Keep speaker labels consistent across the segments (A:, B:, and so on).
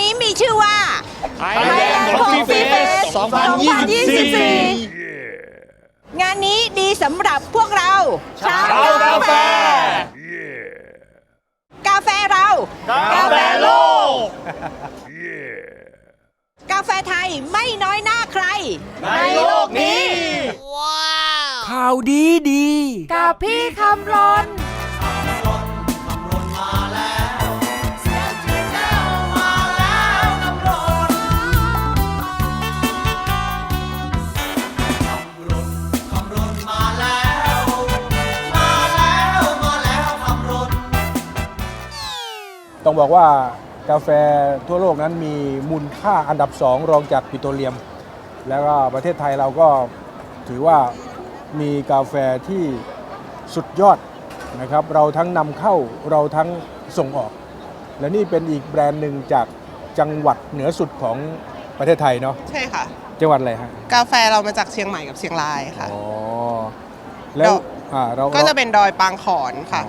A: นี้มีชื่อว่า
B: Thailand Coffee Fest
A: งานนี้ดีสำหรับพวกเรา
B: ชาวกาแฟ
A: กาแฟเรา
B: กาแฟโลก
A: กาแฟไทยไม่น้อยหน้าใคร
B: ในโลกนี้
C: ข่าวดีดี
A: กับพี่คำรน
D: ต้องบอกว่ากาแฟทั่วโลกนั้นมีมูลค่าอันดับสองรองจากปิโตรเลียม แล้วก็ประเทศไทยเราก็ถือว่ามีกาแฟที่สุดยอดนะครับ เราทั้งนำเข้าเราทั้งส่งออก และนี่เป็นอีกแบรนด์หนึ่งจากจังหวัดเหนือสุดของประเทศไทยเนาะ
E: ใช่ค่ะ
D: จังหวัดอะไรฮะ
E: กาแฟเรามาจากเชียงใหม่กับเชียงรายค่ะ
D: อ๋อแล้ว
E: เรา
D: อ่าเรา
E: ก็จะเป็นดอยปางขอนค่ะ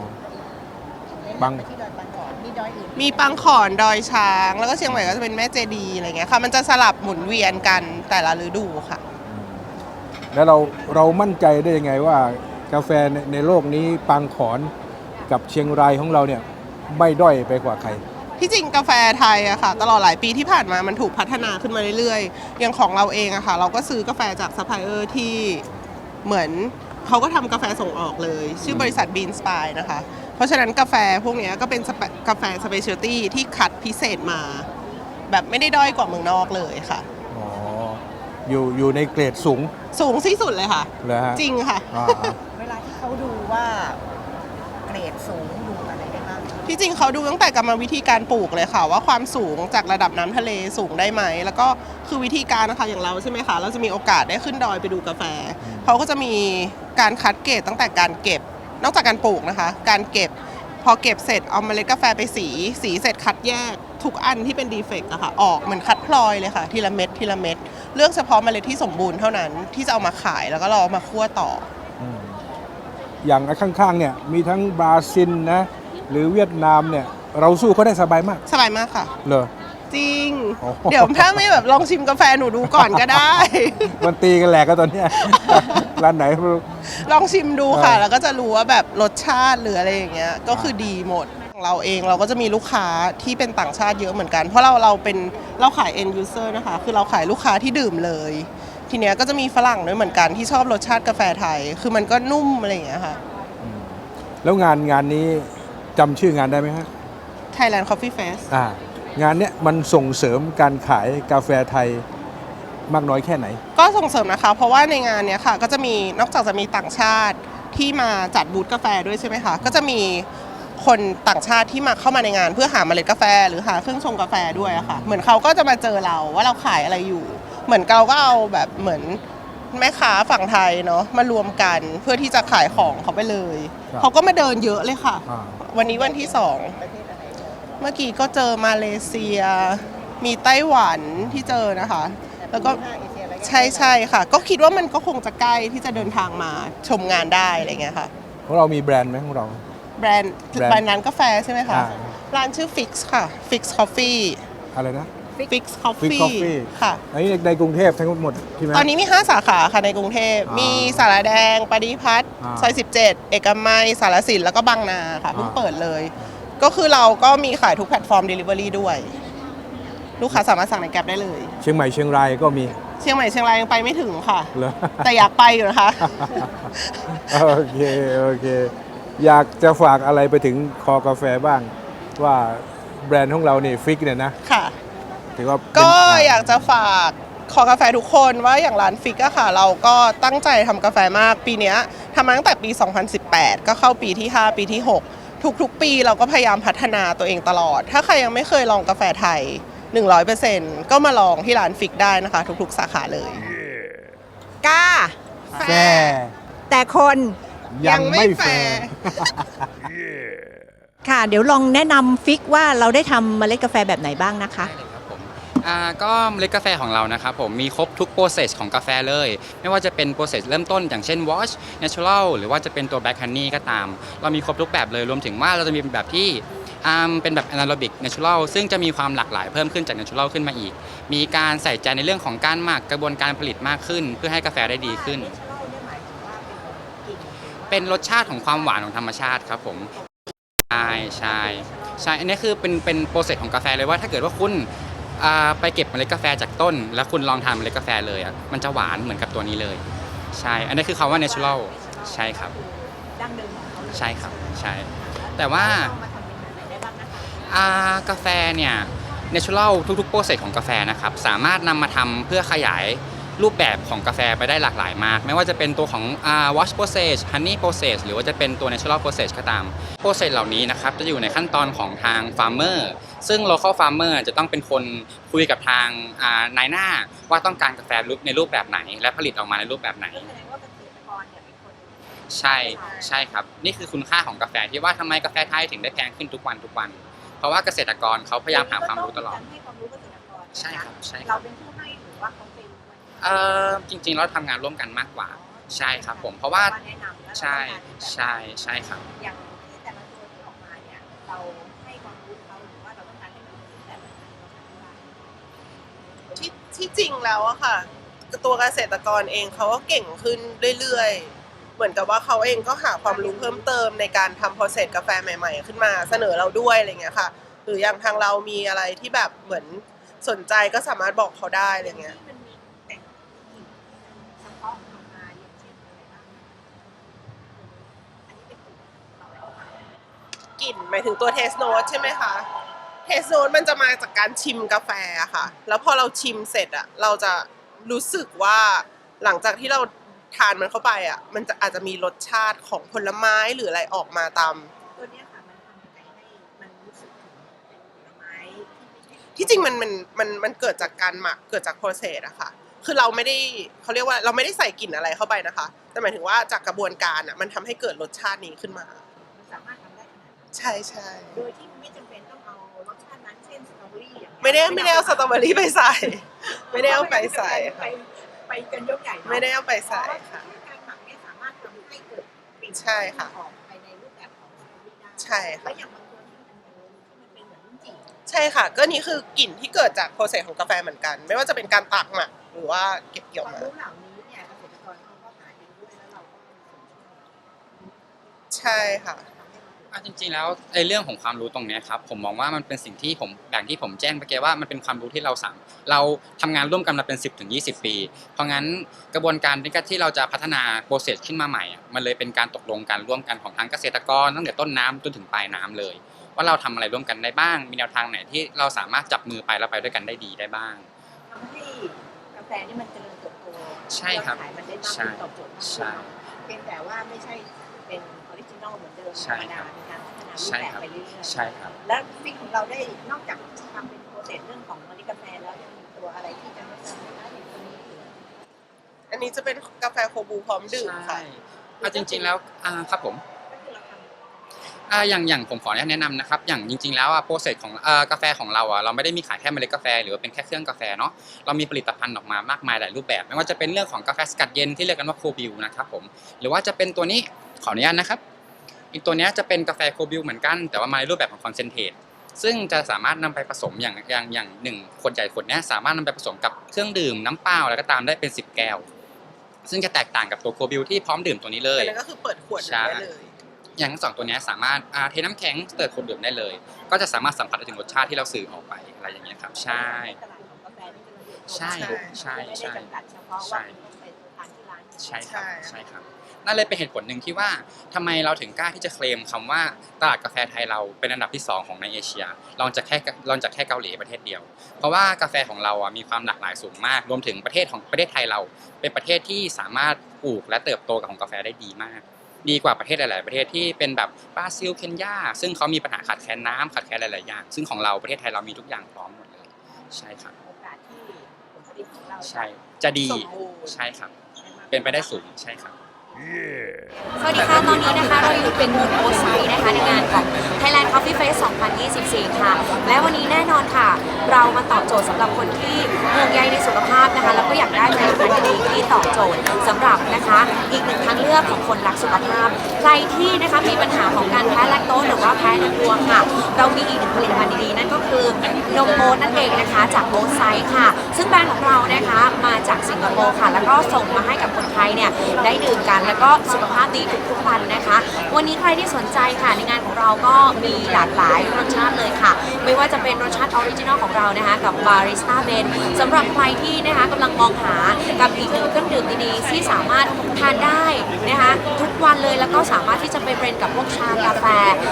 D: บาง
E: มีปางขอนดอยช้าง แล้วก็เชียงใหม่ก็จะเป็นแม่เจดีย์อะไรเงี้ยค่ะ มันจะสลับหมุนเวียนกันแต่ละฤดูค่ะ
D: แล้วเราเรามั่นใจได้ยังไงว่ากาแฟในในโลกนี้ปางขอนกับเชียงรายของเราเนี่ยไม่ด้อยไปกว่าใคร
E: ที่จริงกาแฟไทยอะค่ะ ตลอดหลายปีที่ผ่านมามันถูกพัฒนาขึ้นมาเรื่อยๆ อย่างของเราเองอะค่ะ เราก็ซื้อกาแฟจากซัพพลายเออร์ที่เหมือนเขาก็ทำกาแฟส่งออกเลย ชื่อบริษัท Bean Spy นะคะ เพราะฉะนั้นกาแฟพวกเนี้ยก็เป็นสเปกาแฟสเปเชียลตี้ที่คัดพิเศษมา แบบไม่ได้ด้อยกว่าเมืองนอกเลยค่ะ
D: อ๋ออยู่อยู่ในเกรดสูง
E: สูงที่สุดเลยค่ะ
D: เลยฮะ
E: จริงค่ะ
D: อ่าอ่า
A: เวลาที่เขาดูว่าเกรดสูงดูอะไรได้บ้าง
E: ที่จริงเขาดูตั้งแต่กรรมวิธีการปลูกเลยค่ะ ว่าความสูงจากระดับน้ำทะเลสูงได้ไหม แล้วก็คือวิธีการนะคะอย่างเราใช่ไหมคะ เราจะมีโอกาสได้ขึ้นดอยไปดูกาแฟเขาก็จะมีการคัดเกรดตั้งแต่การเก็บ นอกจากการปลูกนะคะ การเก็บพอเก็บเสร็จเอาเมล็ดกาแฟไปสี สีเสร็จคัดแยก ทุกอันที่เป็นดีเฟกต์อะค่ะออกเหมือนคัดพลอยเลยค่ะ ทีละเม็ดทีละเม็ดเลือกเฉพาะเมล็ดที่สมบูรณ์เท่านั้นที่จะเอามาขายแล้วก็รอมาคั่วต่อ
D: อืมอย่างข้างๆเนี่ยมีทั้งบราซิลนะหรือเวียดนามเนี่ยเราสู้เขาได้สบายมาก
E: สบายมากค่ะ
D: เลย
E: จริง
D: โอ้โห
E: เดี๋ยวถ้าไม่แบบลองชิมกาแฟหนูดูก่อนก็ได้
D: มันตีกันแหลกกันตอนเนี้ย ร้านไหนไม่รู้
E: ลองชิมดูค่ะ
D: เออ
E: แล้วก็จะรู้ว่าแบบรสชาติหรืออะไรอย่างเงี้ยก็คือดีหมดของเราเองเราก็จะมีลูกค้าที่เป็นต่างชาติเยอะเหมือนกัน เพราะเราเราเป็นเราขาย end user นะคะ คือเราขายลูกค้าที่ดื่มเลย ทีเนี้ยก็จะมีฝรั่งด้วยเหมือนกันที่ชอบรสชาติกาแฟไทย คือมันก็นุ่มอะไรอย่างเงี้ยค่ะ
D: แล้วงานงานนี้จำชื่องานได้ไหมฮะ
E: Thailand Coffee Fest
D: อ่า งานเนี้ยมันส่งเสริมการขายกาแฟไทยมากน้อยแค่ไหน
E: ก็ส่งเสริมนะคะ เพราะว่าในงานเนี้ยค่ะ ก็จะมีนอกจากจะมีต่างชาติที่มาจัดบูธกาแฟด้วยใช่ไหมคะ ก็จะมีคนต่างชาติที่มาเข้ามาในงาน เพื่อหาเมล็ดกาแฟหรือหาเครื่องชงกาแฟด้วยอะค่ะ เหมือนเขาก็จะมาเจอเราว่าเราขายอะไรอยู่ เหมือนเราก็เอาแบบเหมือนแม่ค้าฝั่งไทยเนาะมารวมกันเพื่อที่จะขายของเขาไปเลย
D: ครับ
E: เขาก็มาเดินเยอะเลยค่ะ
D: อ่า
E: วันนี้วันที่สอง เมื่อกี้ก็เจอมาเลเซีย มีไต้หวันที่เจอนะคะ แล้วก็ใช่ใช่ค่ะ ก็คิดว่ามันก็คงจะใกล้ที่จะเดินทางมาชมงานได้อะไรเงี้ยค่ะ
D: ของเรามีแบรนด์ไหมของเรา
E: แบรนด์
D: แบรนด์
E: แบรนด์ร้านกาแฟใช่ไหมคะ
D: อ่า
E: ร้านชื่อ Fix ค่ะ Fix Coffee
D: อะไรนะ
E: Fix
D: Fix
E: Coffee
D: Coffee
E: ค่ะ
D: อันนี้ในในกรุงเทพทั้งหมดใช่ไหม
E: ตอนนี้มี 5 สาขาค่ะในกรุงเทพ
D: อ่ามี
E: มีสารแดง ปฏิพัฒน์
D: อ่า
E: ซอย 17 เอกมัย สารสิน แล้วก็บางนาค่ะ เพิ่ง
D: อ่า
E: เปิดเลย ก็คือเราก็มีขายทุกแพลตฟอร์ม Delivery ด้วย ลูกค้าสามารถสั่งในแกร็บได้เลย
D: เชียงใหม่เชียงรายก็มี
E: เชียงใหม่เชียงรายยังไปไม่ถึงค่ะ
D: เหรอ
E: แต่อยากไปอยู่นะคะ
D: โอเคโอเค อยากจะฝากอะไรไปถึงคอกาแฟบ้าง ว่าแบรนด์ของเราเนี่ยฟิกเนี่ยนะ
E: ค่ะ
D: ถือว่าเป็น
E: ก็อยากจะฝากขอกาแฟทุกคนว่าอย่างร้านฟิกอะค่ะ เราก็ตั้งใจทำกาแฟมากปีเนี้ยทำมาตั้งแต่ปี 2018 ก็เข้าปีที่ 5 ปีที่ 6 ทุกๆ ปีเราก็พยายามพัฒนาตัวเองตลอด ถ้าใครยังไม่เคยลองกาแฟไทย 100%ก็มาลองที่ร้านฟิกได้นะคะ ทุกๆ สาขาเลย
A: กา
D: แฟร์
A: แต่คน
D: ยังไม่แฟ
E: ยังไม่แฟร์
D: ร์
A: ค่ะ เดี๋ยวลองแนะนำฟิกว่าเราได้ทำเมล็ดกาแฟแบบไหนบ้างนะคะ
F: ครับผม อ่าก็เมล็ดกาแฟของเรานะครับผมมีครบทุกโปรเซสของกาแฟเลย ไม่ว่าจะเป็นโปรเซสเริ่มต้นอย่างเช่น wash natural หรือว่าจะเป็นตัว black honey ก็ตาม เรามีครบทุกแบบเลยรวมถึงว่าเราจะมีแบบที่เป็นแบบ anaerobic natural ซึ่งจะมีความหลากหลายเพิ่มขึ้นจาก natural ขึ้นมาอีก มีการใส่ใจในเรื่องของการหมักกระบวนการผลิตมากขึ้น เพื่อให้กาแฟได้ดีขึ้น เป็นรสชาติของความหวานของธรรมชาติครับผมใช่ใช่ใช่อันนี้คือเป็นเป็นโปรเซสของกาแฟเลยว่าถ้าเกิดว่าคุณ อ่าไปเก็บเมล็ดกาแฟจากต้น แล้วคุณลองทานเมล็ดกาแฟเลยอะมันจะหวานเหมือนกับตัวนี้เลย ใช่ อันนี้คือคำว่า natural ใช่ครับ
A: ดั้งเดิมของเขาเลย
F: ใช่ครับใช่ แต่ว่า
A: เอมาทำเป็นอะไรได้บ้างนะคะ
F: อ่ากาแฟเนี่ย natural ทุกๆโปรเซสของกาแฟนะครับ สามารถนำมาทำเพื่อขยาย รูปแบบของกาแฟไปได้หลากหลายมาก ไม่ว่าจะเป็นตัวของอ่า wash process honey process หรือว่าจะเป็นตัว natural process ก็ตาม process เหล่านี้นะครับจะอยู่ในขั้นตอนของทาง farmer ซึ่ง local farmer จะต้องเป็นคนคุยกับทางนายหน้าว่าต้องการกาแฟรูปในรูปแบบไหน และผลิตออกมาในรูปแบบไหน
A: ว่าเกษตรกรเนี่ยเป็นคน
F: ใช่ใช่ครับ นี่คือคุณค่าของกาแฟที่ว่าทำไมกาแฟไทยถึงได้แพงขึ้นทุกวันทุกวัน เพราะว่าเกษตรกรเขาพยายามหาความรู้ตลอด
A: ให้ความรู้เกษตรกร
F: ใช่ครับใช่ครับ
A: เราเป็นผู้ให้หรือว่าเขา เป็นคน
F: เออจริงๆเราทำงานร่วมกันมากกว่า ใช่ครับ ผมเพราะว่า
A: แนะนำแล้วเรา
F: ใช่
A: ต้องการแบบ
F: ใช่ใช่ครับ
A: อย่างที่แต่ละตัวที่ออกมาเนี่ยเราให้ความรู้เขาหรือว่าเราต้องการให้มันรู้แต่ละตัว
E: ที่ที่จริงแล้วอะค่ะ ตัวเกษตรกรเองเขาก็เก่งขึ้นเรื่อยๆ เหมือนกับว่าเขาเองก็หาความรู้เพิ่มเติมในการทำ process กาแฟใหม่ๆ ขึ้นมาเสนอเราด้วยอะไรเงี้ยค่ะ หรืออย่างทางเรามีอะไรที่แบบเหมือนสนใจก็สามารถบอกเขาได้อะไรเงี้ย
A: ที่มันมีแต่งกลิ่นเฉพาะออกมาอย่างเช่นอะไรบ้างอันนี้เป็นกลุ่มเราเอามาก
E: ลิ่นหมายถึงตัวเทสโน e ใช่ไหมคะเทสโน e มันจะมาจากการชิมกาแฟอะค่ะ แล้วพอเราชิมเสร็จอะเราจะรู้สึกว่าหลังจากที่เราทานมันเข้าไปอะมันจะอาจจะมีรสชาติของผลไม้หรืออะไรออกมาตาม
A: ตัวเนี้ยค่ะมันทำยังไงให้มันรู้สึกถึงเป็นผลไม้ที่ไม่ใช่
E: ที่จริงมันมันมันมันเกิดจากการหมักเกิดจากโปรเซสอะค่ะ คือเราไม่ได้เขาเรียกว่าเราไม่ได้ใส่กลิ่นอะไรเข้าไปนะคะ แต่หมายถึงว่าจากกระบวนการอะมันทำให้เกิดรสชาตินี้ขึ้นมา ใช่ใช่
A: โดยที่ไม่จำเป็นต้องเอารสชาตินั้นเช่นสตรอเบอรี่อย่างเงี้ย
E: ไม่ได้ไม่ได้เอาสตรอเบอรี่ไปใส่ ไม่ได้เอาไปใส่
A: ไป
E: ค่ะ
A: ไปกันยกใหญ่เนอะ
E: ไม่ได้เอาไปใส่
A: เพราะว่า
E: ค่ะ
A: การหมักเนี่ยสามารถทำให้เกิดกลิ่น
E: ใช่ค่ะ
A: ออกไปในรูปแบบของสตรอเบอรี่ได้
E: ใช่ค่ะ
A: แล้วอย่างบางตัวที่มันที่มันเป็นเหมือนลิ้นจี่
E: ใช่ค่ะ ก็นี่คือกลิ่นที่เกิดจากโปรเซสของกาแฟเหมือนกัน ไม่ว่าจะเป็นการตากหมักหรือว่าเก็บเกี่ยว
A: ความ
E: มา
A: รู้เหล่านี้เนี่ยเกษตรกรเขาก็หาเองด้วยแล้วเราก็มีส่วนช่วย
E: ใช่ค่ะ
F: อะ จริงๆแล้วในเรื่องของความรู้ตรงเนี้ยครับผมมองว่ามันเป็นสิ่งที่ผมอย่างที่ผมแจ้งไปแกว่ามันเป็นความรู้ที่เราสั่งเราทำงานร่วมกันมาเป็น 10ถึง20 ปี เพราะงั้นกระบวนการในการที่เราจะพัฒนาโปรเซสขึ้นมาใหม่อะมันเลยเป็นการตกลงกันร่วมกันของทั้งเกษตรกรตั้งแต่ต้นน้ำจนถึงปลายน้ำเลย ว่าเราทำอะไรร่วมกันได้บ้าง มีแนวทางไหนที่เราสามารถจับมือไปแล้วไปด้วยกันได้ดีได้บ้าง
A: ทำให้กาแฟนี่มันเจริญเติบโต
F: ใช่ครับ
A: ยอดขายมันได้มาก
F: ใช่
A: ขึ้นตอบโจทย์มากขึ้น
F: ใช่
A: เนาะเพียงแต่ว่าไม่ใช่เป็น ออริจินอลเหมือนเดิม
F: ใช่
A: ธรรม
F: ครั
A: ดา
F: บ
A: ในการพัฒนารูป
F: ใช่
A: แบบ
F: ครับ
A: ไปเรื่อยๆ
F: ใช่ครับ
A: แล้วฟิกของเราได้นอกจากทำเป็นโปรเซสเรื่องของเมล็ดกาแฟแล้วยังมีตัวอะไรที่จะไม่ทำได้อย่างตัวนี้หรือ
E: อันนี้จะเป็นกาแฟโคบูพร้อมดื่มค่ะ
F: ใช่อะจริง ๆแล้วอ่าครับผม
A: ก็คือเราทำ
F: อ่าอย่างอย่างผมขอแนะนำนะครับ อย่างจริง ๆ แล้วอะโปรเซสของอ่ากาแฟของเราอะเราไม่ได้มีขายแค่เมล็ดกาแฟ หรือว่าเป็นแค่เครื่องกาแฟเนาะเรามีผลิตภัณฑ์ออกมามากมายหลายรูปแบบ ไม่ว่าจะเป็นเรื่องของกาแฟสกัดเย็นที่เรียกกันว่าโคบิวนะครับผมหรือว่าจะเป็นตัวนี้ขออนุญาตนะครับ อีกตัวเนี้ยจะเป็นกาแฟโคบิวเหมือนกัน แต่ว่ามาในรูปแบบของคอนเซนเทรตซึ่งจะสามารถนำไปผสมอย่างอย่างอย่างหนึ่งขวดใหญ่ขวดเนี้ยสามารถนำไปผสมกับเครื่องดื่มน้ำเปล่าอะไรก็ตามได้เป็น 10 แก้ว ซึ่งจะแตกต่างกับตัวโคบิวที่พร้อมดื่มตัวนี้เลย
E: อันนั้นก็คือเปิดขวด
F: ใช่
E: ได้เลย
F: อย่างทั้งสองตัวเนี้ยสามารถอ่าเทน้ำแข็งเติร์ดคนดื่มได้เลย ก็จะสามารถสัมผัสได้ถึงรสชาติที่เราสื่อออกไปอะไรอย่างเงี้ยครับ ใช่
A: ตลาดของกาแฟนี่จะระเบิด
F: ใช่ใช่
A: ไม่
F: ใช่
A: ได้จำกัดเฉพาะ
F: ใช่
A: ว่าคุณต้องไปทานที่ร้าน
F: ใช่ครับ
E: ใช่
F: ใช่ครับ นั่นเลยเป็นเหตุผลหนึ่งที่ว่าทำไมเราถึงกล้าที่จะเคลมคำว่าตลาดกาแฟไทยเราเป็นอันดับที่ 2 ของในเอเชียรองจากแค่รองจากแค่เกาหลีประเทศเดียว เพราะว่ากาแฟของเราอะมีความหลากหลายสูงมาก รวมถึงประเทศของประเทศไทยเรา เป็นประเทศที่สามารถปลูกและเติบโตกับของกาแฟได้ดีมาก ดีกว่าประเทศหลาย ๆ ประเทศที่เป็นแบบบราซิลเคนยาซึ่งเขามีปัญหาขาดแคลนน้ำขาดแคลนหลาย ๆ อย่าง ซึ่งของเราประเทศไทยเรามีทุกอย่างพร้อมหมดเลยใช่ครับ
A: โอกาสที่ผลผลิตของเรา
F: ใช่จะดี
E: สมบูรณ์
F: ใช่ครับ เป็นไปได้สูงใช่ครับ
G: สวัสดีค่ะ ตอนนี้นะคะเราอยู่เป็นบูธโอไซนะคะ ในงานของ Thailand Coffee Fest 2024 ค่ะ และวันนี้แน่นอนค่ะ เรามาตอบโจทย์สำหรับคนที่ห่วงใยในสุขภาพนะคะ แล้วก็อยากได้ผลิตภัณฑ์ดีๆที่ตอบโจทย์สำหรับนะคะ อีกหนึ่งทางเลือกของคนรักสุขภาพ ใครที่นะคะมีปัญหาของการแพ้แลคโตสหรือว่าแพ้นมวัวค่ะ เรามีอีกหนึ่งผลิตภัณฑ์ดีๆนั่นก็คือนมโอ๊ตนั่นเองนะคะจากโอไซค่ะ ซึ่งแบรนด์ของเรานะคะมาจากสิงคโปร์ค่ะ แล้วก็ส่งมาให้กับคนไทยเนี่ยได้ดื่มกันแล้วก็สุขภาพดีทุกๆวันนะคะ วันนี้ใครที่สนใจค่ะในงานของเราก็มีหลากหลายรสชาติเลยค่ะ ไม่ว่าจะเป็นรสชาติออริจินอลของเรานะคะ กับบาริสต้าเบนสำหรับใครที่นะคะกำลังมองหากับอีกหนึ่งเครื่องดื่มดีๆที่สามารถทานได้นะคะทุกวันเลยแล้วก็สามารถที่จะไปเบรนกับพวกชากาแฟ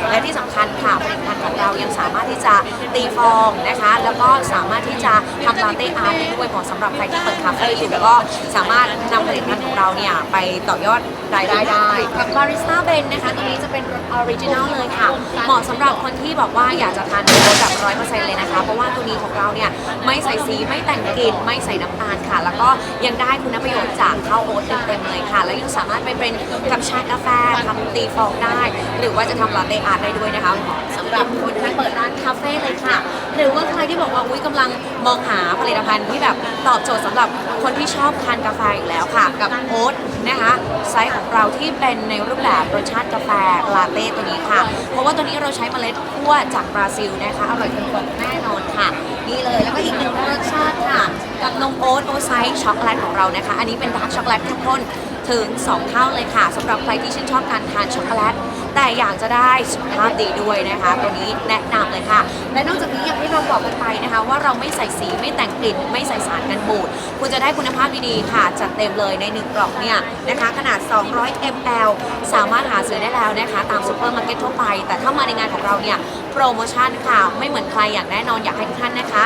G: และที่สำคัญค่ะผลิตภัณฑ์ของเรายังสามารถที่จะตีฟองนะคะ แล้วก็สามารถที่จะ ทำลาเต้อาร์ตได้ด้วยเหมาะสำหรับใครที่เปิดคาเฟ่อยู่ก็สามารถนำผลิตภัณฑ์ของเราเนี่ยไปต่อยอดรายได้ได้กับบาริสต้าเบนนะคะตัวนี้จะเป็นออริจินัลเลยค่ะ เหมาะสำหรับคนที่บอกว่าอยากจะทานโค้แบบร้อยเปอร์เซ็นต์เลยนะคะ เพราะว่าตัวนี้ของเราเนี่ยไม่ใส่สีไม่แต่งกลิ่นไม่ใส่น้ำตาลค่ะ แล้วก็ยังได้คุณประโยชน์จากข้าวโอ๊ตเต็มๆเลยค่ะ แล้วยังสามารถไปเป็นกับชากาแฟทำตีฟองได้ หรือว่าจะทำลาเต้อาร์ตได้ด้วยนะคะเหมาะสำหรับคนที่เปิดร้านคาเฟ่เลยค่ะ หรือว่าใครที่บอกว่าอุ้ยกำลังมองหาผลิตภัณฑ์ที่แบบตอบโจทย์สำหรับคนที่ชอบทานกาแฟอยู่แล้วค่ะ กับโอ๊ตนะคะไซส์ของเราที่เป็นในรูปแบบรสชาติกาแฟลาเต้ตัวนี้ค่ะ เพราะว่าตัวนี้เราใช้เมล็ดคั่วจากบราซิลนะคะอร่อยกลมกล่อมแน่นอนค่ะนี่เลยแล้วก็อีกหนึ่งรสชาติค่ะ กับนมโอ๊ตโอไซส์ช็อกโกแลตของเรานะคะ อันนี้เป็นดาร์กช็อกโกแลตเข้มข้นถึง 2 เท่าเลยค่ะสำหรับใครที่ชื่นชอบการทานช็อกโกแลต แต่อยากจะได้สุขภาพดีด้วยนะคะตัวนี้แนะนำเลยค่ะ และนอกจากนี้อย่างที่เราบอกกันไปนะคะ ว่าเราไม่ใส่สีไม่แต่งกลิ่นไม่ใส่สารกันบูดคุณจะได้คุณภาพดีๆค่ะ จัดเต็มเลยใน1กล่องเนี่ยนะคะขนาด 200 ml สามารถหาซื้อได้แล้วนะคะ ตามซูเปอร์มาร์เก็ตทั่วไป แต่ถ้ามาในงานของเราเนี่ยโปรโมชั่นค่ะไม่เหมือนใครอย่างแน่นอนอยากให้ทุกท่านนะคะ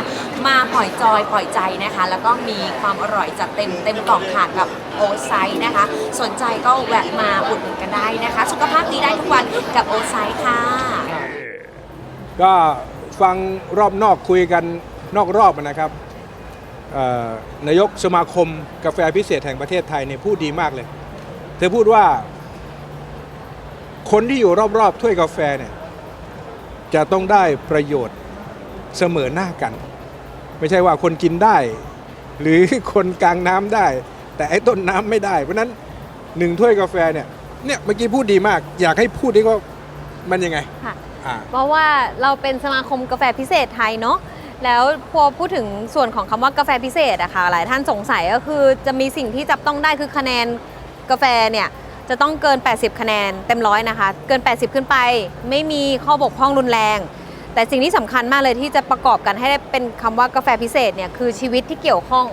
G: มาปล่อยจอยปล่อยใจนะคะ แล้วก็มีความอร่อยจัดเต็มเต็มกล่องค่ะกับโอไซส์นะคะ สนใจก็แวะมาอุดหนุนกันได้นะคะ สุขภาพดีได้ทุกวันกับโอไซค่ะ
D: ก็ฟังรอบนอกคุยกันนอกรอบนะครับเอ่อนายกสมาคมกาแฟพิเศษแห่งประเทศไทยเนี่ยพูดดีมากเลย เธอพูดว่า คนที่อยู่รอบๆถ้วยกาแฟเนี่ยจะต้องได้ประโยชน์เสมอหน้ากัน ไม่ใช่ว่าคนกินได้ หรือคนกลางน้ำได้ แต่ไอ้ต้นน้ำไม่ได้ เพราะฉะนั้นหนึ่งถ้วยกาแฟเนี่ย เนี่ยเมื่อกี้พูดดีมาก อยากให้พูดที่ก็มันยังไง
H: ค่ะ
D: อ่า
H: เพราะว่าเราเป็นสมาคมกาแฟพิเศษไทยเนาะแล้วพอพูดถึงส่วนของคำว่ากาแฟพิเศษอะค่ะ หลายท่านสงสัยก็คือจะมีสิ่งที่จับต้องได้คือคะแนนกาแฟเนี่ยจะต้องเกิน 80 คะแนนเต็มร้อยนะคะ เกิน 80 ขึ้นไป ไม่มีข้อบกพร่องรุนแรง แต่สิ่งที่สำคัญมากเลยที่จะประกอบกันให้ได้เป็นคำว่ากาแฟพิเศษเนี่ยคือชีวิตที่เกี่ยวข้อง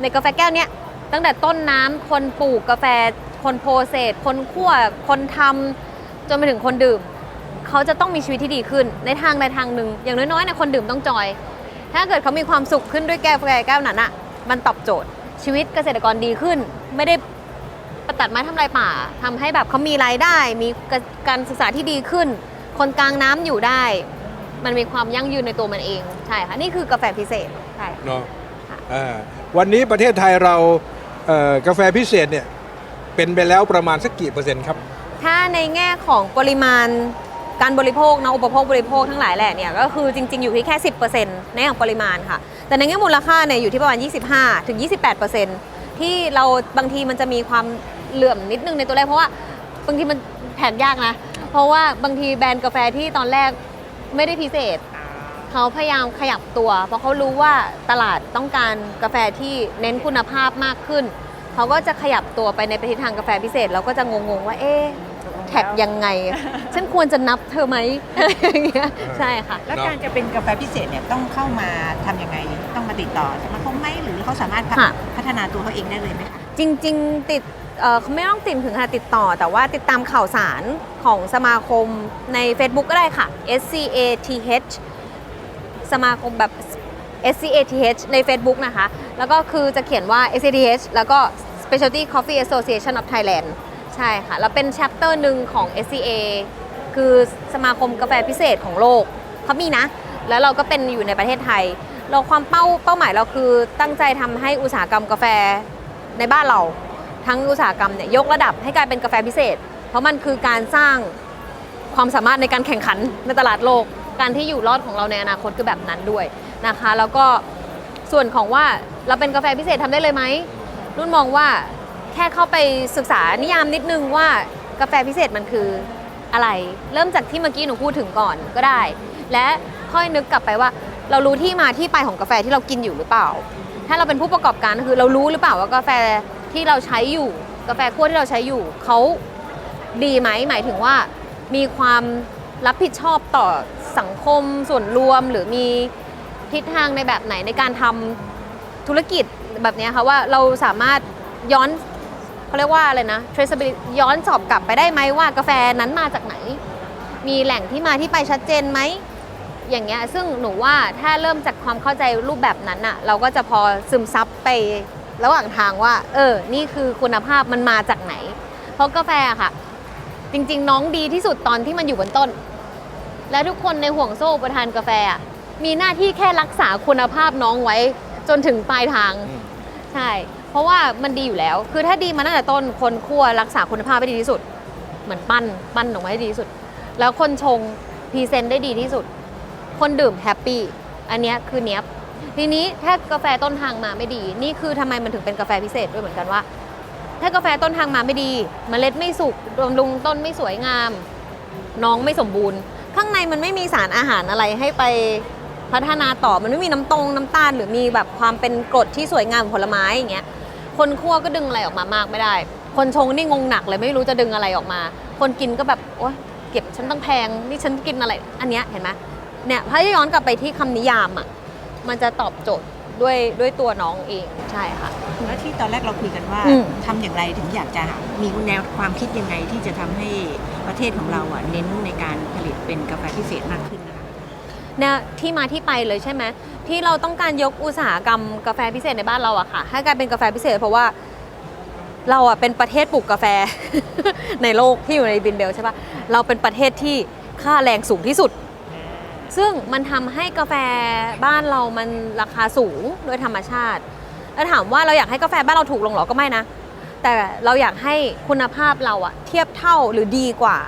H: ในกาแฟแก้วเนี้ยตั้งแต่ต้นน้ำคนปลูกกาแฟ คนโพรเซสคนคั่วคนทำจนไปถึงคนดื่ม เขาจะต้องมีชีวิตที่ดีขึ้นในทางใดทางหนึ่ง อย่างน้อยๆเนะคนดื่มต้องจอย ถ้าเกิดเขามีความสุขขึ้นด้วยแก้วกาแฟแก้วนั้นอะมันตอบโจทย์ ชีวิตเกษตรกรดีขึ้น ไม่ได้ประตัดไม้ทำลายป่าทำให้แบบเขามีรายได้ มีการศึกษาที่ดีขึ้น คนกลางน้ำอยู่ได้ มันมีความยั่งยืนในตัวมันเองใช่ค่ะนี่คือกาแฟพิเศษใช่
D: เนาะวันนี้ประเทศไทยเรากาแฟพิเศษเนี่ย เป็นไปแล้วประมาณสักกี่เปอร์เซ็นต์ครับ
H: ถ้าในแง่ของปริมาณการบริโภคนะอุปโภคบริโภคทั้งหลายแหละเนี่ยก็คือจริง ๆ อยู่ที่แค่ 10%ในของปริมาณค่ะ แต่ในแง่มูลค่าเนี่ยอยู่ที่ประมาณ 25ถึง28%ที่เราบางทีมันจะมีความเหลื่อมนิดนึงในตัวเลขเพราะว่าบางทีมันแผนยากนะ เพราะว่าบางทีแบรนด์กาแฟที่ตอนแรกไม่ได้พิเศษ เขาพยายามขยับตัว เพราะเขารู้ว่าตลาดต้องการกาแฟที่เน้นคุณภาพมากขึ้น เขาก็จะขยับตัวไปในไปทิศทางกาแฟพิเศษเราก็จะงงๆว่าเอ๊ะแท็กยังไง ฉันควรจะนับเธอไหมอะไรอย่างเงี้ยใช่ค่ะ
A: แล้วการจะเป็นกาแฟพิเศษเนี่ยต้องเข้ามาทำยังไงต้องมาติดต่อสมาคมไหมหรือเขาสามารถพัฒ
H: ค่ะ
A: พัฒนาตัวเขาเองได้เลยไหมคะ
H: จริง ๆ ติดเอ่อเขาไม่ต้องติดถึงขนาดติดต่อ แต่ว่าติดตามข่าวสารของสมาคมใน Facebook ก็ได้ค่ะ SCATH สมาคมแบบ SCATH ใน Facebook นะคะ แล้วก็คือจะเขียนว่า SCATH แล้วก็ Specialty Coffee Association of Thailand ใช่ค่ะ แล้วเป็น chapter หนึ่งของ SCA คือสมาคมกาแฟพิเศษของโลกเขามีนะ แล้วเราก็เป็นอยู่ในประเทศไทย เราความเป้าเป้าหมายเราคือตั้งใจทำให้อุตสาหกรรมกาแฟในบ้านเรา ทั้งอุตสาหกรรมเนี่ยยกระดับให้กลายเป็นกาแฟพิเศษ เพราะมันคือการสร้างความสามารถในการแข่งขันในตลาดโลก การที่อยู่รอดของเราในอนาคตคือแบบนั้นด้วยนะคะ แล้วก็ส่วนของว่าเราเป็นกาแฟพิเศษทำได้เลยไหม นุ่นมองว่าแค่เข้าไปศึกษานิยามนิดนึงว่ากาแฟพิเศษมันคืออะไร เริ่มจากที่เมื่อกี้หนูพูดถึงก่อนก็ได้ และค่อยนึกกลับไปว่า เรารู้ที่มาที่ไปของกาแฟที่เรากินอยู่หรือเปล่า ถ้าเราเป็นผู้ประกอบการคือเรารู้หรือเปล่าว่ากาแฟที่เราใช้อยู่กาแฟคั่วที่เราใช้อยู่เขาดีไหมหมายถึงว่ามีความรับผิดชอบต่อสังคมส่วนรวมหรือมีทิศทางในแบบไหนในการทำ ธุรกิจแบบนี้ค่ะว่าเราสามารถย้อนเขาเรียกว่าอะไรนะ traceability ย้อนสอบกลับไปได้ไหมว่ากาแฟนั้นมาจากไหน มีแหล่งที่มาที่ไปชัดเจนไหมอย่างเงี้ยซึ่งหนูว่าถ้าเริ่มจากความเข้าใจรูปแบบนั้นอะเราก็จะพอซึมซับไประหว่างทางว่า เออ นี่คือคุณภาพมันมาจากไหน เพราะกาแฟค่ะ จริง ๆ น้องดีที่สุดตอนที่มันอยู่บนต้น และทุกคนในห่วงโซ่ประทานกาแฟอะมีหน้าที่แค่รักษาคุณภาพน้องไว้ จนถึงปลายทางใช่เพราะว่ามันดีอยู่แล้ว คือถ้าดีมาตั้งแต่ต้นคนคั่วรักษาคุณภาพไว้ดีที่สุด เหมือนปั้นปั้นออกมาให้ดีที่สุด แล้วคนชงพรีเซนต์ได้ดีที่สุด คนดื่มแฮปปี้อันเนี้ยคือเนี้ยบทีนี้ถ้ากาแฟต้นทางมาไม่ดี นี่คือทำไมมันถึงเป็นกาแฟพิเศษด้วยเหมือนกันว่า ถ้ากาแฟต้นทางมาไม่ดีเมล็ดไม่สุกบำรุงต้นไม่สวยงาม น้องไม่สมบูรณ์ ข้างในมันไม่มีสารอาหารอะไรให้ไป พัฒนาต่อมันไม่มีน้ำตรงน้ำตาล หรือมีแบบความเป็นกรดที่สวยงามของผลไม้อย่างเงี้ยคนคั่วก็ดึงอะไรออกมามากไม่ได้ คนชงนี่งงหนักเลยไม่รู้จะดึงอะไรออกมา คนกินก็แบบโอ๊ยเก็บฉันต้องแพงนี่ฉันกินอะไร อันเนี้ยเห็นไหมเนี่ยถ้าย้อนกลับไปที่คำนิยามอะมันจะตอบโจทย์ด้วยด้วยตัวน้องเองใช่ค่ะ
A: แล้วที่ตอนแรกเราคุยกันว่า
H: อืม
A: ทำอย่างไรถึงอยากจะมีแนวความคิดยังไงที่จะทำให้ประเทศของเราอะเน้นในการผลิตเป็นกาแฟพิเศษมากขึ้นนะคะ
H: เนี่ยที่มาที่ไปเลยใช่ไหมที่เราต้องการยกอุตสาหกรรมกาแฟพิเศษในบ้านเราอะค่ะ ให้กลายเป็นกาแฟพิเศษเพราะว่าเราอะเป็นประเทศปลูกกาแฟ ในโลกที่อยู่ในบินเบลใช่ปะเราเป็นประเทศที่ค่าแรงสูงที่สุด ซึ่งมันทำให้กาแฟบ้านเรามันราคาสูงโดยธรรมชาติแล้วถามว่าเราอยากให้กาแฟบ้านเราถูกลงหรอก็ไม่นะ แต่เราอยากให้คุณภาพเราอะเทียบเท่าหรือดีกว่า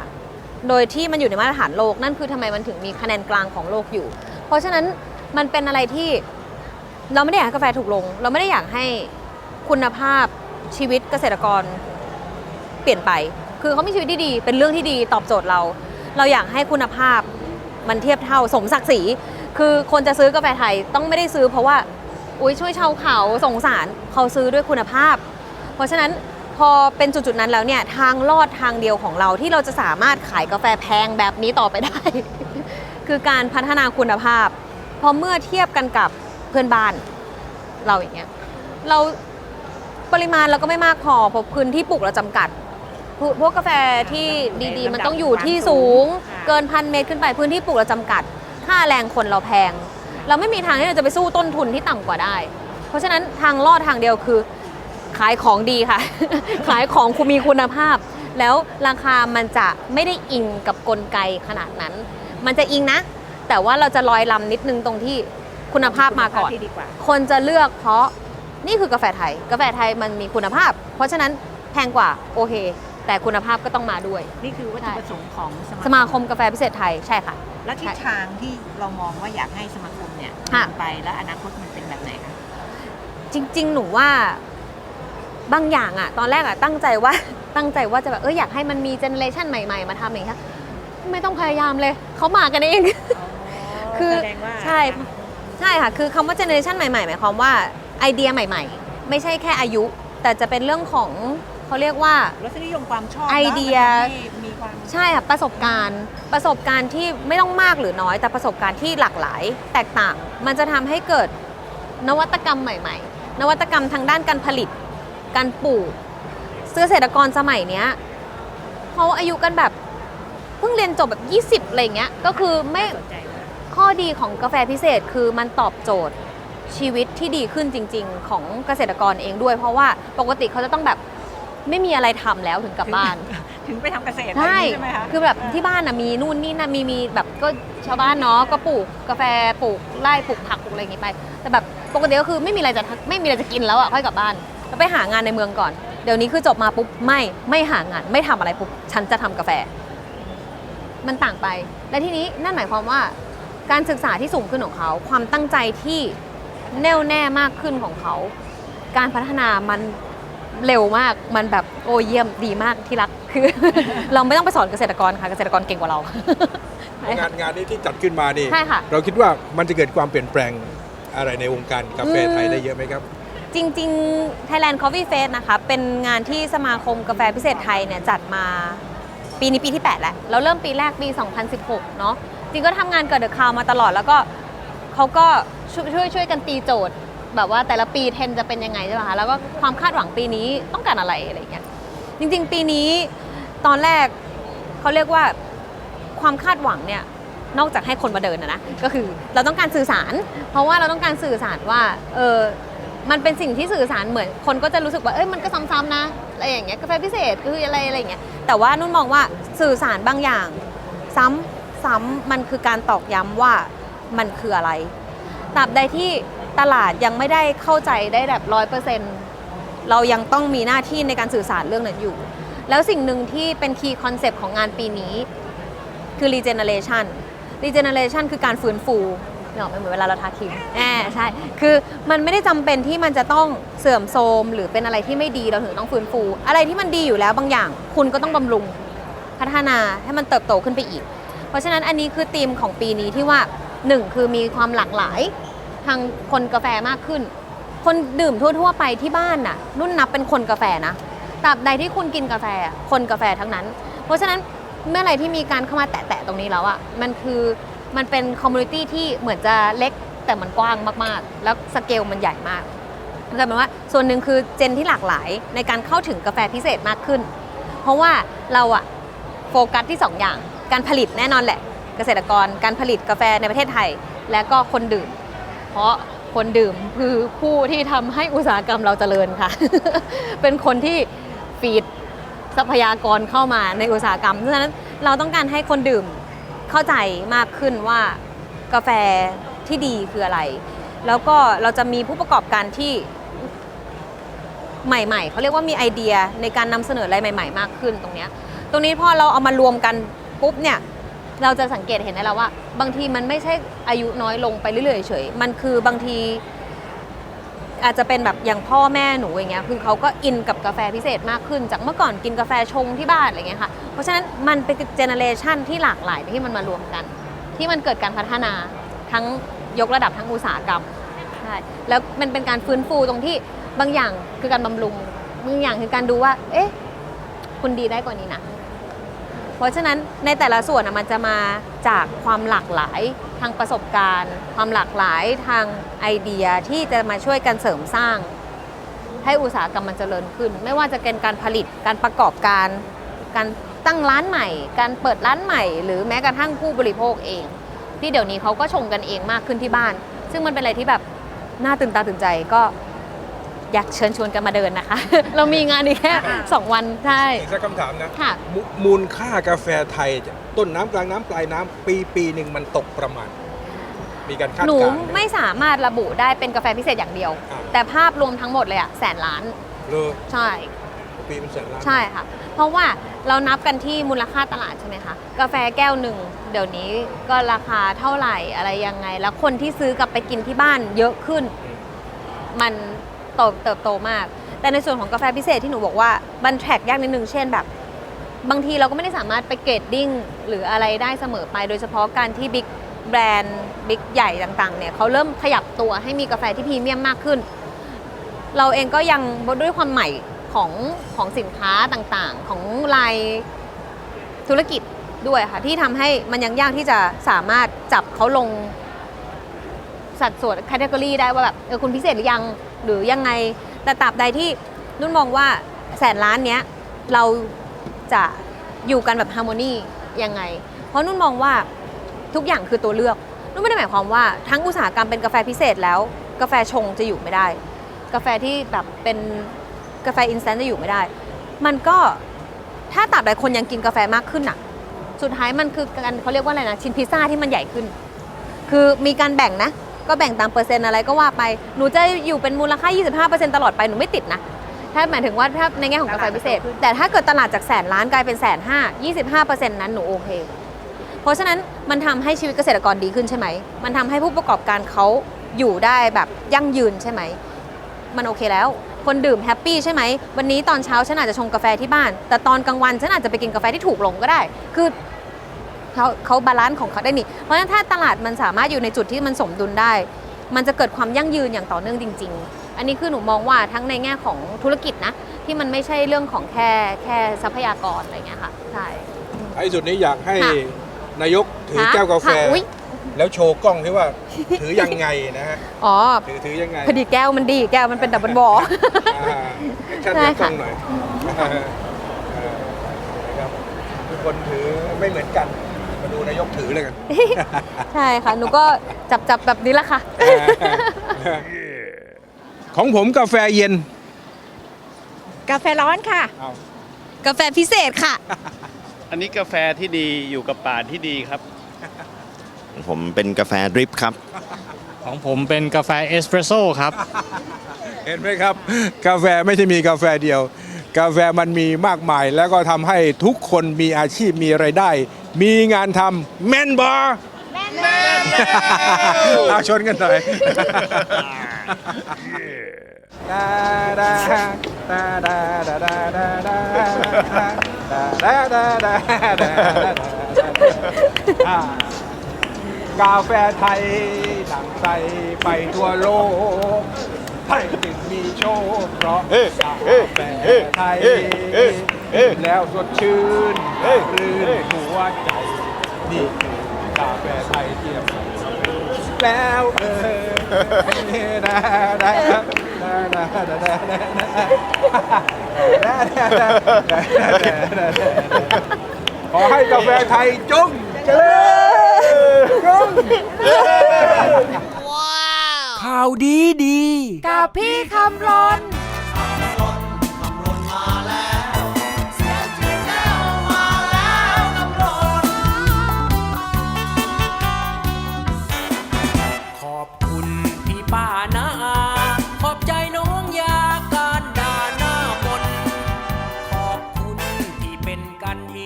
H: โดยที่มันอยู่ในมาตรฐานโลกนั่นคือทำไมมันถึงมีคะแนนกลางของโลกอยู่ เพราะฉะนั้นมันเป็นอะไรที่เราไม่ได้อยากให้กาแฟถูกลง เราไม่ได้อยากให้คุณภาพชีวิตเกษตรกรเปลี่ยนไป คือเขามีชีวิตที่ดี เป็นเรื่องที่ดีตอบโจทย์เรา เราอยากให้คุณภาพมันเทียบเท่าสมศักดิ์ศรี คือคนจะซื้อกาแฟไทยต้องไม่ได้ซื้อเพราะว่า อุ้ยช่วยชาวเขาสงสารเขาซื้อด้วยคุณภาพ เพราะฉะนั้น พอเป็นจุดๆนั้นแล้วเนี่ยทางลอดทางเดียวของเราที่เราจะสามารถขายกาแฟแพงแบบนี้ต่อไปได้ คือการพัฒนาคุณภาพ พอเมื่อเทียบกันกับเพื่อนบ้านเราอย่างเงี้ยเราปริมาณเราก็ไม่มากพอเพราะพื้นที่ปลูกเราจำกัดพวพวกกาแฟที่ดีๆ มันต้องอยู่ที่สูงเกินพันเมตรขึ้นไปพื้นที่ปลูกเราจำกัด ค่าแรงคนเราแพง เราไม่มีทางที่เราจะไปสู้ต้นทุนที่ต่ำกว่าได้ เพราะฉะนั้นทางลอดทางเดียวคือ ขายของดีค่ะ ขายของคุณมีคุณภาพ แล้วราคามันจะไม่ได้อิงกับกลไกขนาดนั้น มันจะอิงนะ แต่ว่าเราจะลอยลำนิดนึงตรงที่คุณภาพมาก่อน
A: ที่ดีกว่า
H: คนจะเลือกเพราะนี่คือกาแฟไทย กาแฟไทยมันมีคุณภาพ เพราะฉะนั้นแพงกว่าโอเค แต่คุณภาพก็ต้องมาด้วย
A: นี่คือวัตถุประสงค์ของ
H: สมาคมกาแฟพิเศษไทยใช่ค่ะ
A: และทิศทางที่เรามองว่าอยากให้สมาคมเนี่ย
H: ค่ะ
A: เดินไปแล้วอนาคตมันเป็นแบบไหนคะ
H: จริง ๆ หนูว่า บางอย่างอะตอนแรกอะตั้งใจว่าตั้งใจว่าจะแบบเอออยากให้มันมีเจเนเรชันใหม่ ๆ มาทำอย่างเงี้ยไม่ต้องพยายามเลยเขามากันเอง คือ
A: แสดงว่า
H: ใช่ใช่ค่ะคือคำว่าเจเนอเรชันใหม่ๆหมายความว่าไอเดียใหม่ ๆ ไม่ใช่แค่อายุ แต่จะเป็นเรื่องของเขาเรียกว่า
A: รสนิยมความชอบ
H: ไอเดีย
A: นะมันทำให้มีความ
H: ใช่ค่ะประสบการณ์ประสบการณ์ที่ไม่ต้องมากหรือน้อย แต่ประสบการณ์ที่หลากหลาย แตกต่าง มันจะทำให้เกิดนวัตกรรมใหม่ ๆ นวัตกรรมทางด้านการผลิต การปลูกเกษตรกรสมัยเนี้ยเขาอายุกันแบบเพิ่งเรียนจบแบบ 20อะไรอย่างเงี้ยก็คือไม่
A: สนใจว่า
H: ข้อดีของกาแฟพิเศษคือมันตอบโจทย์ชีวิตที่ดีขึ้นจริง ๆ ของเกษตรกรเองด้วย เพราะว่าปกติเขาจะต้องแบบไม่มีอะไรทำแล้วถึงกลับบ้าน
A: ถึงไปทำเกษตร
H: ใช่
A: ใช่ไหมคะ
H: คือแบบที่บ้านน่ะมีนู่นนี่นะมีมีแบบก็ชาวบ้านเนาะก็ปลูกกาแฟปลูกไร่ปลูกผักปลูกอะไรอย่างงี้ไป แต่แบบปกติก็คือไม่มีอะไรจะทำไม่มีอะไรจะกินแล้วอะค่อยกลับบ้าน แล้วไปหางานในเมืองก่อน เดี๋ยวนี้คือจบมาปุ๊บไม่ไม่หางาน ไม่ทำอะไรปุ๊บฉันจะทำกาแฟ มันต่างไป และทีนี้นั่นหมายความว่าการศึกษาที่สูงขึ้นของเขา ความตั้งใจที่แน่วแน่มากขึ้นของเขา การพัฒนามันเร็วมาก มันแบบโอ้เยี่ยมดีมากที่รัก คือ เราไม่ต้องไปสอนเกษตรกรค่ะเกษตรกรเก่งกว่าเรา
D: งานงานนี้ที่จัดขึ้นมานี่
H: ใช่ค่ะ
D: เราคิดว่ามันจะเกิดความเปลี่ยนแปลงอะไรในวงการกาแฟไทยได้เยอะไหมครับ
H: จริงๆ Thailand Coffee Fest นะคะ เป็นงานที่สมาคมกาแฟพิเศษไทยเนี่ยจัดมาปีนี้ปีที่ 8 แล้ว เราเริ่มปีแรกปี 2016 เนาะจริงก็ทำงานเกิดเดอะคาวมาตลอดแล้วก็เขาก็ช่วยช่วยช่วยกันตีโจทย์ แบบว่าแต่ละปีเทรนจะเป็นยังไงใช่ไหมคะแล้วก็ความคาดหวังปีนี้ต้องการอะไรอะไรอย่างเงี้ยจริง ๆ ปีนี้ตอนแรกเขาเรียกว่าความคาดหวังเนี่ยนอกจากให้คนมาเดินนะนะก็คือเราต้องการสื่อสาร เพราะว่าเราต้องการสื่อสารว่าเออ มันเป็นสิ่งที่สื่อสารเหมือนคนก็จะรู้สึกว่าเอ้ยมันก็ซ้ำๆนะอะไรอย่างเงี้ยกาแฟพิเศษคืออะไรอะไรอย่างเงี้ยแต่ว่านุ่นมองว่าสื่อสารบางอย่าง ซ้ำซ้ำมันคือการตอกย้ำว่ามันคืออะไรตราบใดที่ตลาดยังไม่ได้เข้าใจได้แบบร้อยเปอร์เซ็นต์เรายังต้องมีหน้าที่ในการสื่อสารเรื่องนั้นอยู่ แล้วสิ่งหนึ่งที่เป็นคีย์คอนเซปต์ของงานปีนี้ คือ regeneration regeneration คือการฟื้นฟู เนาะไม่เหมือนเวลาเราทาครีมแอบใช่ คือมันไม่ได้จำเป็นที่มันจะต้องเสื่อมโทรมหรือเป็นอะไรที่ไม่ดีเราถึงต้องฟื้นฟู อะไรที่มันดีอยู่แล้วบางอย่าง คุณก็ต้องบำรุงพัฒนาให้มันเติบโตขึ้นไปอีก เพราะฉะนั้นอันนี้คือธีมของปีนี้ที่ว่าหนึ่งคือมีความหลากหลายทางคนกาแฟมากขึ้น คนดื่มทั่ว ๆ ไปที่บ้านน่ะนุ่นนับเป็นคนกาแฟนะตราบใดที่คุณกินกาแฟคนกาแฟทั้งนั้น เพราะฉะนั้นเมื่อไรที่มีการเข้ามาแตะๆตรงนี้แล้วอะ่ะมันคือ มันเป็นคอมมูนิตี้ที่เหมือนจะเล็กแต่มันกว้างมากๆ แล้วสเกลมันใหญ่มากก็กลายเป็นว่าส่วนหนึ่งคือเจนที่หลากหลายในการเข้าถึงกาแฟพิเศษมากขึ้น เพราะว่าเราอะโฟกัสที่ 2 อย่าง การผลิตแน่นอนแหละ เกษตรกรการผลิตกาแฟในประเทศไทย และก็คนดื่ม เพราะคนดื่มคือผู้ที่ทำให้อุตสาหกรรมเราเจริญค่ะ เป็นคนที่ฟีดทรัพยากรเข้ามาในอุตสาหกรรมเพราะฉะนั้นเราต้องการให้คนดื่ม เข้าใจมากขึ้นว่ากาแฟที่ดีคืออะไร แล้วก็เราจะมีผู้ประกอบการที่ใหม่ๆ เขาเรียกว่ามีไอเดียในการนำเสนออะไรใหม่ ๆ มากขึ้นตรงนี้ ตรงนี้พอเราเอามารวมกันปุ๊บเนี่ยเราจะสังเกตเห็นได้แล้วว่า บางทีมันไม่ใช่อายุน้อยลงไปเรื่อยๆเฉยๆมันคือบางที อาจจะเป็นแบบอย่างพ่อแม่หนูอย่างเงี้ยคือเขาก็อินกับกาแฟพิเศษมากขึ้น จากเมื่อก่อนกินกาแฟชงที่บ้านอะไรเงี้ยค่ะเพราะฉะนั้นมันเป็นเจเนเรชันที่หลากหลายที่มันมารวมกัน ที่มันเกิดการพัฒนาทั้งยกระดับทั้งอุตสาหกรรมใช่แล้วมันเป็นการฟื้นฟูตรงที่บางอย่างคือการบำรุงบางอย่างคือการดูว่า เอ๊ะคุณดีได้กว่านี้นะเพราะฉะนั้นในแต่ละส่วนมันจะมาจากความหลากหลาย ทางประสบการณ์ ความหลากหลายทางไอเดียที่จะมาช่วยกันเสริมสร้าง ให้อุตสาหกรรมมันเจริญขึ้น ไม่ว่าจะเป็นการผลิตการประกอบการ การตั้งร้านใหม่ การเปิดร้านใหม่ หรือแม้กระทั่งผู้บริโภคเอง ที่เดี๋ยวนี้เขาก็ชงกันเองมากขึ้นที่บ้าน ซึ่งมันเป็นอะไรที่แบบน่าตื่นตาตื่นใจก็ อยากเชิญชวนกันมาเดินนะคะ เรามีงานนี้แค่สองวันใช่
D: อีกสักคำถามนะ
H: ค่ะ
D: มมูลค่ากาแฟไทยต้นน้ำกลางน้ำปลายน้ำปีปีหนึ่งมันตกประมาณ มีการคาด
H: หนู
D: การณ์ไหม
H: ไม่สามารถระบุได้เป็นกาแฟพิเศษอย่างเดียว
D: อ่า
H: แต่ภาพรวมทั้งหมดเลยอะแสนล้าน
D: เลย
H: ใช่
D: ปีเป็นแสนล้าน
H: ใช่ค่ะ เพราะว่าเรานับกันที่มูลค่าตลาดใช่ไหมคะ กาแฟแก้วหนึ่งเดี๋ยวนี้ก็ราคาเท่าไหร่อะไรยังไง แล้วคนที่ซื้อกลับไปกินที่บ้านเยอะขึ้น มัน โตเติบโตมาก แต่ในส่วนของกาแฟพิเศษที่หนูบอกว่าบันแทร็กยากนิดนึงเช่นแบบ บางทีเราก็ไม่ได้สามารถไปเกรดดิ้งหรืออะไรได้เสมอไป โดยเฉพาะการที่บิ๊กแบรนด์บิ๊กใหญ่ต่างๆเนี่ยเขาเริ่มขยับตัวให้มีกาแฟที่พรีเมียมมากขึ้น เราเองก็ยังด้วยความใหม่ของของสินค้าต่างๆ ของลายธุรกิจด้วยค่ะ ที่ทำให้มันยังยากที่จะสามารถจับเขาลงสัดส่วนแคตตากรีได้ว่าแบบเออคุณพิเศษหรือยัง หรือยังไงแต่ตราบใดที่นุ่นมองว่าแสนล้านเนี้ยเราจะอยู่กันแบบฮาร์โมนียังไง เพราะนุ่นมองว่าทุกอย่างคือตัวเลือก นุ่นไม่ได้หมายความว่าทั้งอุตสาหกรรมเป็นกาแฟพิเศษแล้ว กาแฟชงจะอยู่ไม่ได้ กาแฟที่แบบเป็นกาแฟอินสแตนต์จะอยู่ไม่ได้ มันก็ถ้าตราบใดคนยังกินกาแฟมากขึ้นน่ะสุดท้ายมันคือการเขาเรียกว่าอะไรนะชิ้นพิซซ่าที่มันใหญ่ขึ้น คือมีการแบ่งนะ ก็แบ่งตามเปอร์เซ็นต์อะไรก็ว่าไป หนูจะอยู่เป็นมูลค่า 25%ตลอดไป หนูไม่ติดนะ ถ้าหมายถึงว่าถ้าในแง่ของกาแฟพิเศษ แต่ถ้าเกิดตลาดจากแสนล้านกลายเป็นแสนห้า25%นั้นหนูโอเค เพราะราะฉะนั้นมันทำให้ชีวิตเกษตรกรดีขึ้นใช่ไหม มันทำให้ผู้ประกอบการเขาอยู่ได้แบบยั่งยืนใช่ไหม มันโอเคแล้ว คนดื่มแฮปปี้ใช่ไหม วันนี้ตอนเช้าฉันอาจจะชงกาแฟที่บ้าน แต่ตอนกลางวันฉันอาจจะไปกินกาแฟที่ถูกลงก็ได้ คือ เขาเขาบาลานซ์ของเขาได้นี่เพราะฉะนั้นถ้าตลาดมันสามารถอยู่ในจุดที่มันสมดุลได้ มันจะเกิดความยั่งยืนอย่างต่อเนื่องจริง ๆ อันนี้คือหนูมองว่าทั้งในแง่ของธุรกิจนะ ที่มันไม่ใช่เรื่องของแค่แค่ทรัพยากรอะไรเงี้ยค่ะใช่
D: ท้ายสุดนี้อยากให้
H: ค่ะ
D: นายกถือแก้วกาแฟ
H: ค่ะอุ๊ย
D: แล้วโชว์กล้องที่ว่า ถือยังไงนะฮะ
H: อ๋อ
D: ถือถือยังไง
H: พอดีแก้วมันดีแก้วมันเป็นดับเบิลบอล
D: อ่าแอคชั่น
H: ใช่
D: จากกล้
H: ค่ะ
D: องหน่อยอ่านะครับทุกคนถือไม่เหมือนกันมา ดูนายกถือเลยกัน
H: ใช่ค่ะ หนูก็จับจับแบบนี้แหละค่ะ
D: ของผมกาแฟเย็น
A: กาแฟร้อนค่ะ
H: กาแฟพิเศษค่ะ
B: อันนี้กาแฟที่ดีอยู่กับป่าที่ดีครับ
I: ผมเป็นกาแฟดริปครับ
J: ของผมเป็นกาแฟเอสเปรสโซ่ครับ
D: เห็นไหมครับ กาแฟไม่ใช่มีกาแฟเดียว กาแฟมันมีมากมาย แล้วก็ทำให้ทุกคนมีอาชีพมีไรายได้มีงานทำแม่นบอแม่นแม่นเอาชนกันหน่อยดาดาดาดาดาดาดาดาดาดาดาดาอ่ากาแฟไทยดังใจไปทั่วโลกไทยจึงมีโชคเพราะกาแฟไทย แล้วสดชื่นรื่นหัวใจนี่คือกาแฟไทยเทียมแล้วเออดาดาดาดาดาดาดาขอให้กาแฟไทยจงเจริญจง
C: ข่าวดีดี
G: กับพี่คำรน